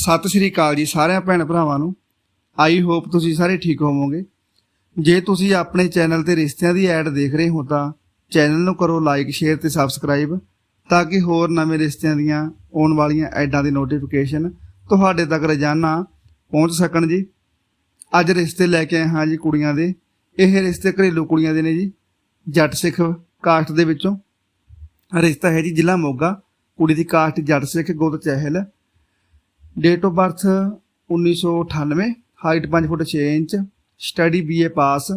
ਸਤਿ ਸ਼੍ਰੀ ਅਕਾਲ ਜੀ ਸਾਰਿਆਂ ਭੈਣ ਭਰਾਵਾਂ ਨੂੰ। ਆਈ ਹੋਪ ਤੁਸੀਂ ਸਾਰੇ ਠੀਕ ਹੋਵੋਗੇ। ਜੇ ਤੁਸੀਂ ਆਪਣੇ ਚੈਨਲ ਤੇ ਰਿਸ਼ਤਿਆਂ ਦੀ ਐਡ ਦੇਖ ਰਹੇ ਹੋ ਤਾਂ ਚੈਨਲ ਨੂੰ ਕਰੋ ਲਾਈਕ, ਸ਼ੇਅਰ ਤੇ ਸਬਸਕ੍ਰਾਈਬ ਤਾਂ ਕਿ ਹੋਰ ਨਵੇਂ ਰਿਸ਼ਤਿਆਂ ਦੀਆਂ ਆਉਣ ਵਾਲੀਆਂ ਐਡਾਂ ਦੀ ਨੋਟੀਫਿਕੇਸ਼ਨ ਤੁਹਾਡੇ ਤੱਕ ਰੋਜ਼ਾਨਾ ਪਹੁੰਚ ਸਕਣ ਜੀ। ਅੱਜ ਰਿਸ਼ਤੇ ਲੈ ਕੇ ਆਏ ਹਾਂ ਜੀ ਕੁੜੀਆਂ ਦੇ। ਇਹ ਰਿਸ਼ਤੇ ਘਰੇਲੂ ਕੁੜੀਆਂ ਦੇ ਨੇ ਜੀ। ਜੱਟ ਸਿੱਖ ਕਾਸਟ ਦੇ ਵਿੱਚੋਂ। ਰਿਸ਼ਤਾ ਹੈ ਜੀ ਜ਼ਿਲ੍ਹਾ ਮੋਗਾ। ਕੁੜੀ ਦੀ ਕਾਸਟ ਜੱਟ ਸਿੱਖ ਗੁੱਤ Chahal date of birth 1998 height 5 foot 6 inch study BA pass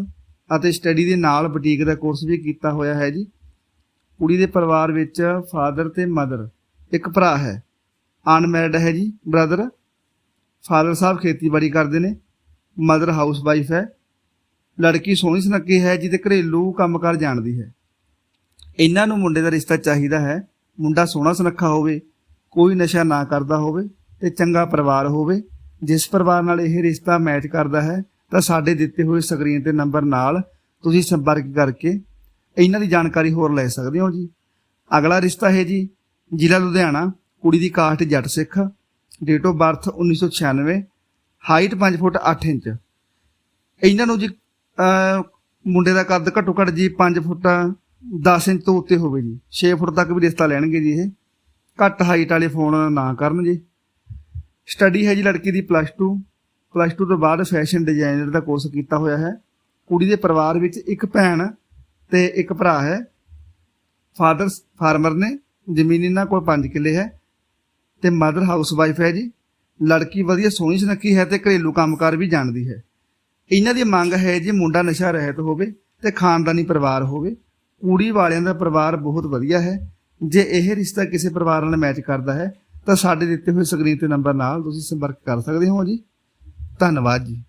ਅਤੇ ਸਟੱਡੀ ਦੇ ਨਾਲ ਬੁਟੀਕ ਦਾ ਕੋਰਸ ਵੀ ਕੀਤਾ ਹੋਇਆ ਹੈ ਜੀ। ਕੁੜੀ ਦੇ ਪਰਿਵਾਰ ਵਿੱਚ ਫਾਦਰ ਤੇ ਮਦਰ ਇੱਕ ਭਰਾ ਹੈ। ਅਨਮੈਰਿਡ ਹੈ ਜੀ ਬ੍ਰਦਰ ਫਾਦਰ ਸਾਹਿਬ ਖੇਤੀਬਾੜੀ ਕਰਦੇ ਨੇ। ਮਦਰ ਹਾਊਸ ਵਾਈਫ ਹੈ। ਲੜਕੀ ਸੋਹਣੀ ਸੁਨੱਖੀ ਹੈ, ਜਿਹਦੇ ਘਰੇਲੂ ਕੰਮਕਾਰ ਜਾਣਦੀ ਹੈ। ਇਹਨਾਂ ਨੂੰ ਮੁੰਡੇ ਦਾ ਰਿਸ਼ਤਾ ਚਾਹੀਦਾ ਹੈ। ਮੁੰਡਾ ਸੋਹਣਾ ਸੁਨੱਖਾ ਹੋਵੇ, ਕੋਈ ਨਸ਼ਾ ਨਾ ਕਰਦਾ ਹੋਵੇ। ਤੇ ਚੰਗਾ ਪਰਿਵਾਰ ਹੋਵੇ। ਜਿਸ ਪਰਿਵਾਰ ਨਾਲ ਇਹ ਰਿਸ਼ਤਾ ਮੈਚ ਕਰਦਾ ਹੈ, ਤਾਂ ਸਾਡੇ ਦਿੱਤੇ ਹੋਏ ਸਕਰੀਨ ਤੇ ਨੰਬਰ ਨਾਲ ਤੁਸੀਂ ਸੰਪਰਕ ਕਰਕੇ ਇਹਨਾਂ ਦੀ ਜਾਣਕਾਰੀ ਹੋਰ ਲੈ ਸਕਦੇ ਹੋ ਜੀ। ਅਗਲਾ ਰਿਸ਼ਤਾ ਹੈ ਜੀ, ਜ਼ਿਲ੍ਹਾ ਲੁਧਿਆਣਾ, ਕੁੜੀ ਦੀ caste Jat Sikh date of birth 1996 height 5 foot 8 inch. ਇਹਨਾਂ ਨੂੰ ਜੀ ਮੁੰਡੇ ਦਾ ਕੱਦ ਘੱਟੋ ਘੱਟ ਜੀ 5 ਫੁੱਟ 10 ਇੰਚ ਤੋਂ ਉੱਤੇ ਹੋਵੇ ਜੀ। 6 ਫੁੱਟ ਤੱਕ ਵੀ ਰਿਸ਼ਤਾ ਲੈਣਗੇ ਜੀ ਇਹ। ਘੱਟ ਹਾਈਟ ਵਾਲੇ ਫੋਨ ਨਾ ਕਰਨ ਜੀ। ਸਟੱਡੀ ਹੈ ਜੀ ਲੜਕੀ ਦੀ ਪਲੱਸ 2 ਪਲੱਸ 2 ਤੋਂ ਬਾਅਦ ਫੈਸ਼ਨ ਡਿਜ਼ਾਈਨਰ ਦਾ ਕੋਰਸ ਕੀਤਾ ਹੋਇਆ ਹੈ। ਕੁੜੀ ਦੇ ਪਰਿਵਾਰ ਵਿੱਚ ਇੱਕ ਭੈਣ ਤੇ ਇੱਕ ਭਰਾ ਹੈ। ਫਾਦਰ ਫਾਰਮਰ ਨੇ, ਜ਼ਮੀਨ ਇਹਨਾਂ ਕੋਲ 5 ਕਿੱਲੇ ਹੈ। ਤੇ ਮਦਰ ਹਾਊਸ ਵਾਈਫ ਹੈ ਜੀ। ਲੜਕੀ ਵਧੀਆ ਸੋਹਣੀ ਸੁਨੱਖੀ ਹੈ ਤੇ ਘਰੇਲੂ ਕੰਮਕਾਰ ਵੀ ਜਾਣਦੀ ਹੈ। ਇਹਨਾਂ ਦੀ ਮੰਗ ਹੈ ਜੀ ਮੁੰਡਾ ਨਸ਼ਾ ਰਹਿਤ ਹੋਵੇ ਤੇ ਖਾਨਦਾਨੀ ਪਰਿਵਾਰ ਹੋਵੇ। ਕੁੜੀ ਵਾਲਿਆਂ ਦਾ ਪਰਿਵਾਰ ਬਹੁਤ ਵਧੀਆ ਹੈ। ਜੇ ਇਹ ਰਿਸ਼ਤਾ ਕਿਸੇ ਪਰਿਵਾਰ ਨਾਲ ਮੈਚ ਕਰਦਾ ਹੈ ਤਾਂ ਸਾਡੇ ਦਿੱਤੇ ਹੋਏ ਸਕਰੀਨ ਤੇ ਨੰਬਰ ਨਾਲ ਤੁਸੀਂ ਸੰਪਰਕ ਕਰ ਸਕਦੇ ਹੋ ਜੀ। ਧੰਨਵਾਦ ਜੀ।